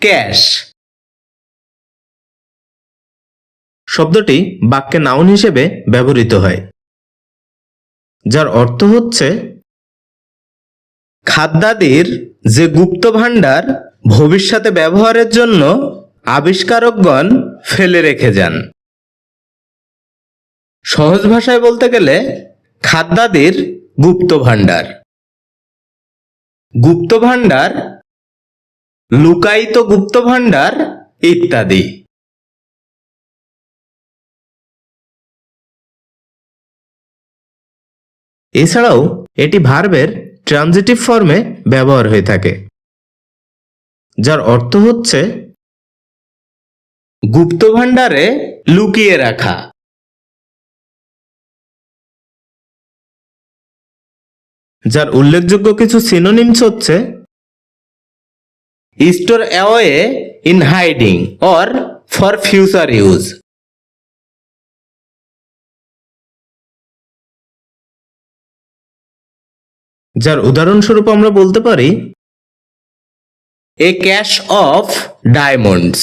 Cash. শব্দটি বাক্যে noun হিসেবে ব্যবহৃত হয়, যার অর্থ হচ্ছে খাদ্যাদির যে গুপ্ত ভাণ্ডার ভবিষ্যতে ব্যবহারের জন্য আবিষ্কারকগণ ফেলে রেখে যান। সহজ ভাষায় বলতে গেলে খাদ্যাদির গুপ্ত ভাণ্ডার। গুপ্ত ভাণ্ডার লুকায়িত গুপ্ত ভাণ্ডার ইত্যাদি। এছাড়াও এটি ভার্বের ট্রানজিটিভ ফর্মে ব্যবহার হয়ে থাকে, যার অর্থ হচ্ছে গুপ্ত ভাণ্ডারে লুকিয়ে রাখা। যার উল্লেখযোগ্য কিছু সিনোনিমস হচ্ছে store away in hiding or for future use যার উদাহরণস্বরূপ আমরা বলতে পারি এ ক্যাশ অফ ডায়মন্ডস